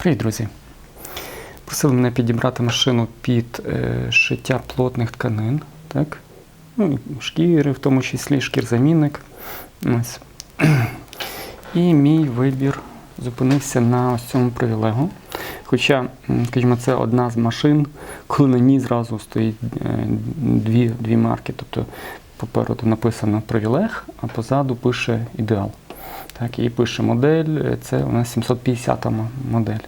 Привіт, друзі! Просили мене підібрати машину під е, шиття плотних тканин, так? Ну, шкіри, в тому числі шкірзамінник. Ось. І мій вибір зупинився на ось цьому привілегу. Хоча, скажімо, це одна з машин, коли на ній зразу стоїть е, дві, дві марки. Тобто попереду написано привілег, а позаду пише ідеал. Так, і пише модель, е, це у нас 750 м- модель.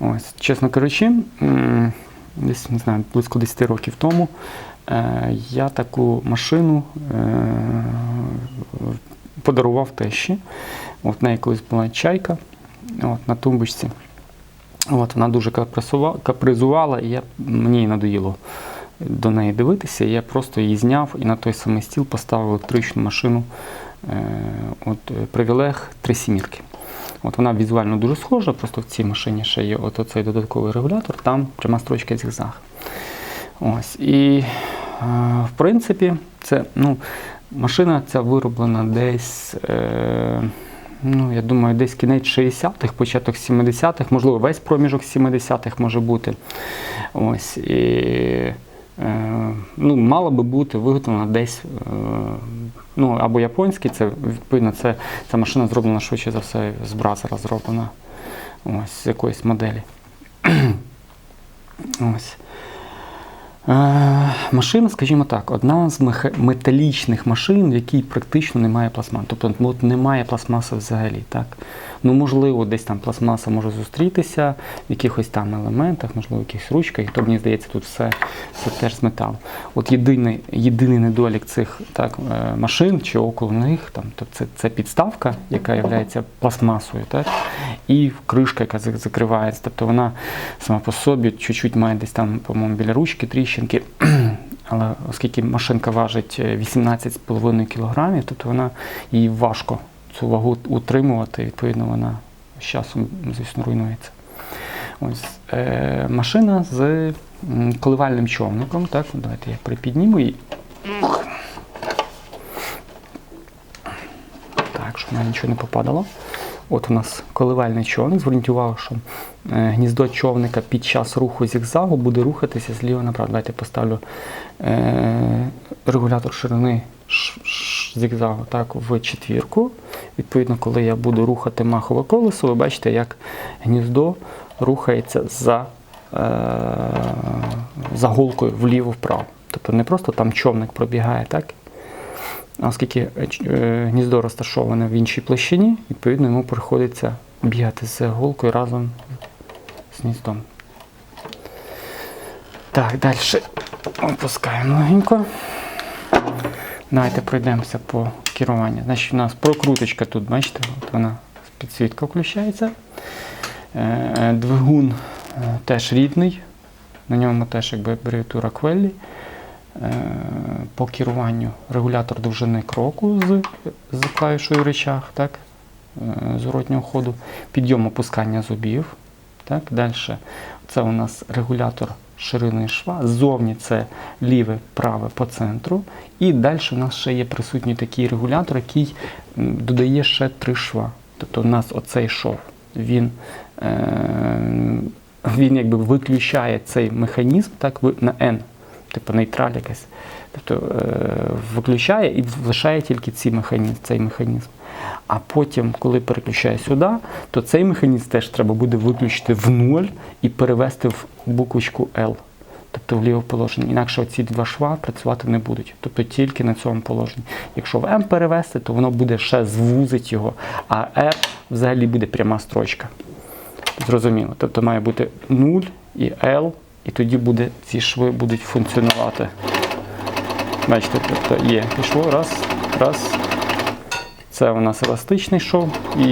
Ось, чесно кажучи, десь не знаю, близько 10 років тому е, я таку машину е, подарував тещі. От неї колись була чайка от, на тумбочці. От, вона дуже капризувала, і я, мені надоїло до неї дивитися. Я просто її зняв і на той самий стіл поставив електричну машину от, е, привілег три сімірки. От вона візуально дуже схожа, просто в цій машині ще є от оцей додатковий регулятор, там пряма строчка зігзаг. Ось. І е, в принципі, це ну, машина ця вироблена десь. Е, Ну, я думаю, десь кінець 60-х, початок 70-х, можливо, весь проміжок 70-х може бути. Ось. І, е, ну, мала би бути виготовлена десь, е, ну, або японський, це відповідно, це, ця машина зроблена швидше за все з бразера зроблена. Ось, з якоїсь моделі. Ось. Е, машина, скажімо так, одна з металічних машин, в якій практично немає пластмаси. Тобто от немає пластмаси взагалі. Так? Ну, можливо, десь там пластмаса може зустрітися в якихось там елементах, можливо, в якихось ручках, і то мені здається, тут все, все теж з металу. От єдиний, єдиний недолік цих так, е, машин чи около них, там, то це, це підставка, яка є пластмасою, так? І кришка, яка закривається. Тобто вона сама по собі чуть-чуть має десь там, по-моєму, біля ручки тріщинки. Але оскільки машинка важить е, 18,5 кг, тобто вона їй важко цю вагу утримувати, відповідно, вона з часом, звісно, руйнується. Ось, е, машина з коливальним човником. Так, давайте я припідніму її. Щоб нічого не попадало. От у нас коливальний човник. Зверніть увагу, що е, гніздо човника під час руху зігзагу буде рухатися зліва направо. Давайте поставлю е, регулятор ширини зігзагу так, в четвірку. Відповідно, коли я буду рухати махове колесо, ви бачите, як гніздо рухається за, е, за голкою вліво-вправо. Тобто не просто там човник пробігає, так? Оскільки е, е, гніздо розташоване в іншій площині, відповідно йому приходиться бігати з голкою разом з гніздом. Так, далі опускаємо легенько. Давайте пройдемося по керуванню. Значить, у нас прокруточка тут, бачите, от вона підсвітка включається. Е, Двигун теж рідний, на ньому теж якби абревіатура Quelli. Е, По керуванню регулятор довжини кроку з, з клавішою речах, так, е, зворотнього ходу, підйом опускання зубів. Так, далі це у нас регулятор ширини шва. Ззовні це ліве, праве по центру. І далі у нас ще є присутній такий регулятор, який додає ще три шва. Тобто у нас оцей шов, він, е, він якби виключає цей механізм так, на N, типу нейтраль якась. Тобто е, виключає і лишає тільки ці механізм, цей механізм. А потім, коли переключає сюди, то цей механізм теж треба буде виключити в нуль і перевести в буквочку L, тобто в ліве положення. Інакше ці два шва працювати не будуть. Тобто тільки на цьому положенні. Якщо в M перевести, то воно буде ще звузить його, а R взагалі буде пряма строчка. Зрозуміло. Тобто має бути 0 і L, і тоді буде, ці шви будуть функціонувати. Бачите, тобто є пішло, раз, раз. Це у нас еластичний шов і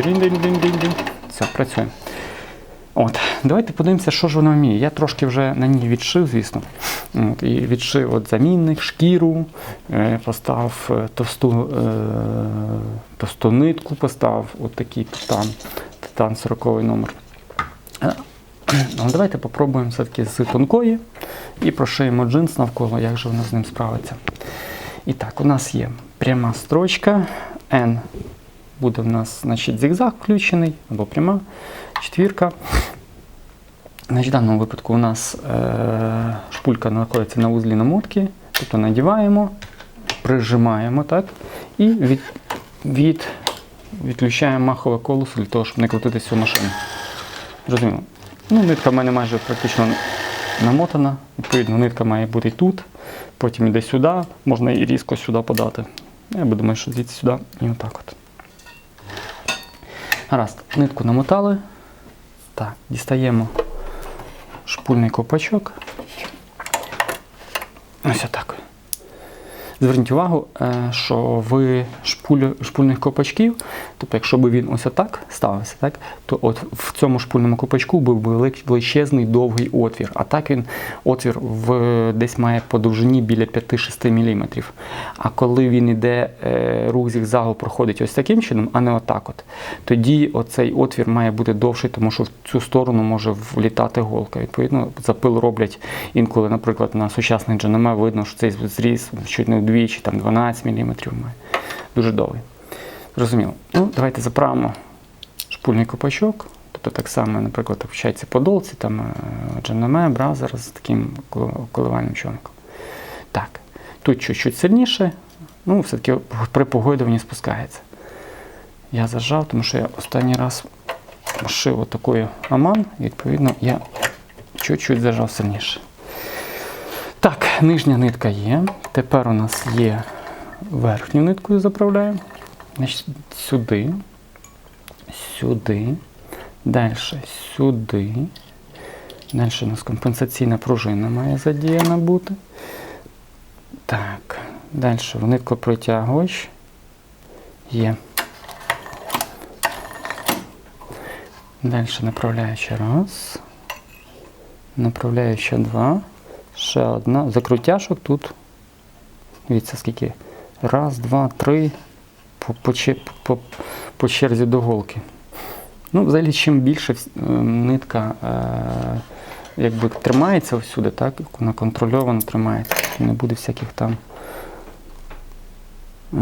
рін-дин-дин-дин-дин. Все, працює. От, давайте подивимося, що ж воно вміє. Я трошки вже на ній відшив, звісно. От, і відшив от замінник, шкіру, е, поставив е, товсту, е, товсту нитку, поставив от такий титан, титан 40 номер. Ну, давайте попробуємо все-таки з тонкої і прошиємо джинс навколо, як же воно з ним справиться. І так, у нас є пряма строчка, N буде в нас значить, зигзаг включений або пряма. четвірка. Значить, в даному випадку у нас е, шпулька знаходиться на вузлі намотки, тобто надіваємо, прижимаємо так, і від, від, відключаємо махове колесо для того, щоб не крутити всю машину. Зрозуміло. Ну, нитка в мене майже практично намотана. Відповідно, нитка має бути тут, потім йде сюди, можна і різко сюди подати. Я би думаю, що звідси сюди і отак от. Гаразд, нитку намотали. Так, дістаємо шпульний копачок. Ось отак. Зверніть увагу, е, що в шпулю, шпульних копачків, тобто, якщо б він ось отак ставився, так, то от в цьому шпульному копачку був величезний довгий отвір. А так він отвір в, десь має по довжині біля 5-6 мм. А коли він іде, е, рух зігзагу проходить ось таким чином, а не отак, от, тоді оцей отвір має бути довший, тому що в цю сторону може влітати голка. Відповідно, запил роблять інколи, наприклад, на сучасних GNM видно, що цей зріз чуть не вдвічі, там 12 мм має. Дуже довгий. Зрозуміло. Ну, давайте заправимо шпульний копачок. Тобто так само, наприклад, включається подолці, там е, GNM, браузер з таким коливальним човником. Так, тут чуть-чуть сильніше, ну, все-таки при погойдуванні спускається. Я зажав, тому що я останній раз шив отакою аман, і, відповідно, я чуть-чуть зажав сильніше. Так, нижня нитка є. Тепер у нас є верхню ниткою заправляємо. Сюди, сюди, далі сюди. Далі у нас компенсаційна пружина має задіяна бути. Так, далі в нитку протягувач є. Далі направляюча раз. Направляюча два. Ще одна. Закрутяшок тут. Дивіться, скільки. Раз, два, три. По, по, по, по черзі до голки. Ну, взагалі, чим більше е, нитка е, якби тримається всюди, так, вона контрольовано тримається. Не буде всяких там е,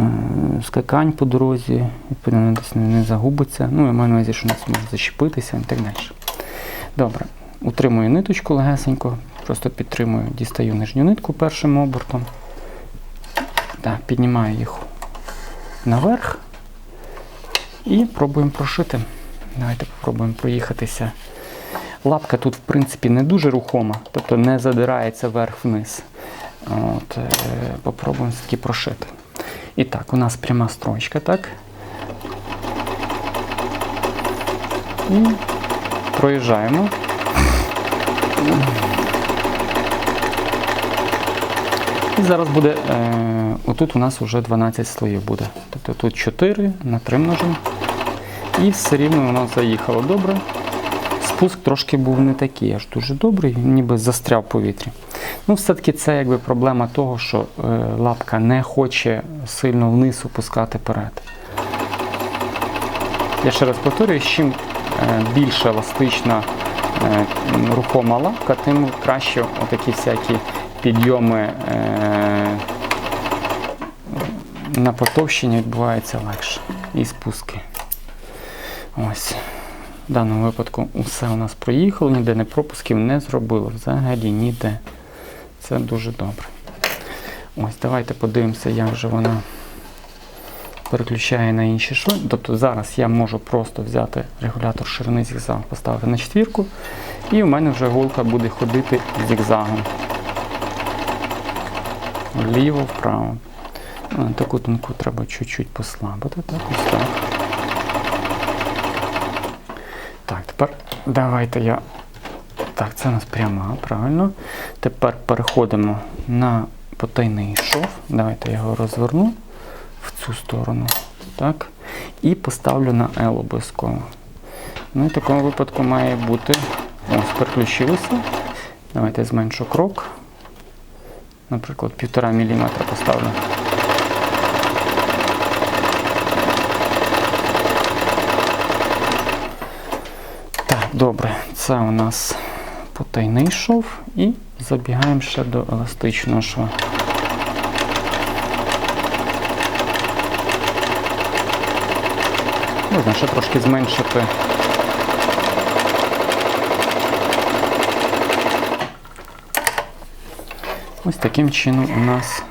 скакань по дорозі, відповідно, десь не, загубиться. Ну, я маю на увазі, що нас може зачепитися і так далі. Добре. Утримую ниточку легесенько, просто підтримую, дістаю нижню нитку першим обертом. Так, піднімаю їх наверх і пробуємо прошити. Давайте спробуємо проїхатися. Лапка тут, в принципі, не дуже рухома, тобто не задирається вверх-вниз. От, е, попробуємо все-таки прошити. І так, у нас пряма строчка, так? І проїжджаємо. І зараз буде, е, отут у нас вже 12 слоїв буде. Тобто тут 4 на 3 множимо. І все рівно воно заїхало добре. Спуск трошки був не такий, аж дуже добрий, ніби застряв в повітрі. Ну, все-таки це якби проблема того, що е, лапка не хоче сильно вниз опускати перед. Я ще раз повторюю, чим е, більш еластична е, рухома лапка, тим краще отакі всякі підйоми е, на потовщині відбуваються легше. І спуски. Ось. В даному випадку усе у нас проїхало, ніде не пропусків не зробило. Взагалі ніде. Це дуже добре. Ось, давайте подивимося, як же вона переключає на інші шви. Тобто зараз я можу просто взяти регулятор ширини зігзагу, поставити на четвірку, і у мене вже голка буде ходити зігзагом. Вліво, вправо. Таку тонку треба чуть-чуть послабити. Так, ось так. Так, тепер давайте я. Так, це у нас пряма, правильно. Тепер переходимо на потайний шов. Давайте я його розверну в цю сторону. Так. І поставлю на L обов'язково. Ну в такому випадку має бути. Ось, переключилося. Давайте зменшу крок. Наприклад, 1,5 мм поставлю. Так, добре, це у нас потайний шов і забігаємо ще до еластичного шва. Можна ще трошки зменшити Ось таким чином у нас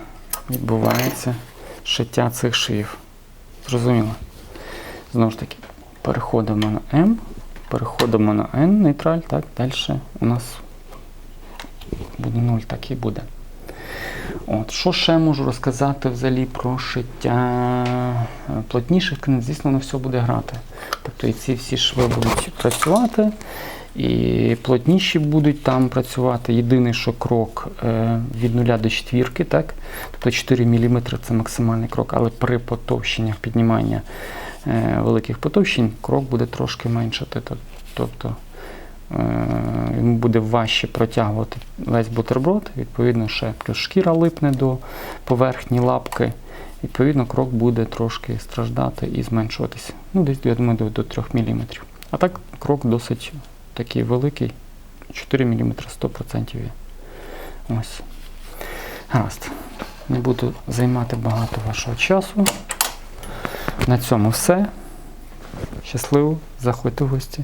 відбувається шиття цих швів. Зрозуміло? Знову ж таки, переходимо на М, переходимо на N, нейтраль, так, далі у нас буде 0, так і буде. От, що ще можу розказати взагалі про шиття плотніших тканин? Звісно, воно все буде грати. Тобто і ці всі шви будуть працювати, і плотніші будуть там працювати. Єдиний, що крок е, від 0 до четвірки, так? тобто 4 мм це максимальний крок, але при потовщеннях піднімання е, великих потовщень крок буде трошки меншати. Тобто е, йому буде важче протягувати весь бутерброд, відповідно, ще плюс шкіра липне до поверхні лапки. Відповідно, крок буде трошки страждати і зменшуватися. Ну, десь, я думаю, до 3 мм. А так крок досить такий великий. 4 мм 100% є. Ось. Гаразд. Не буду займати багато вашого часу. На цьому все. Щасливо, заходьте в гості.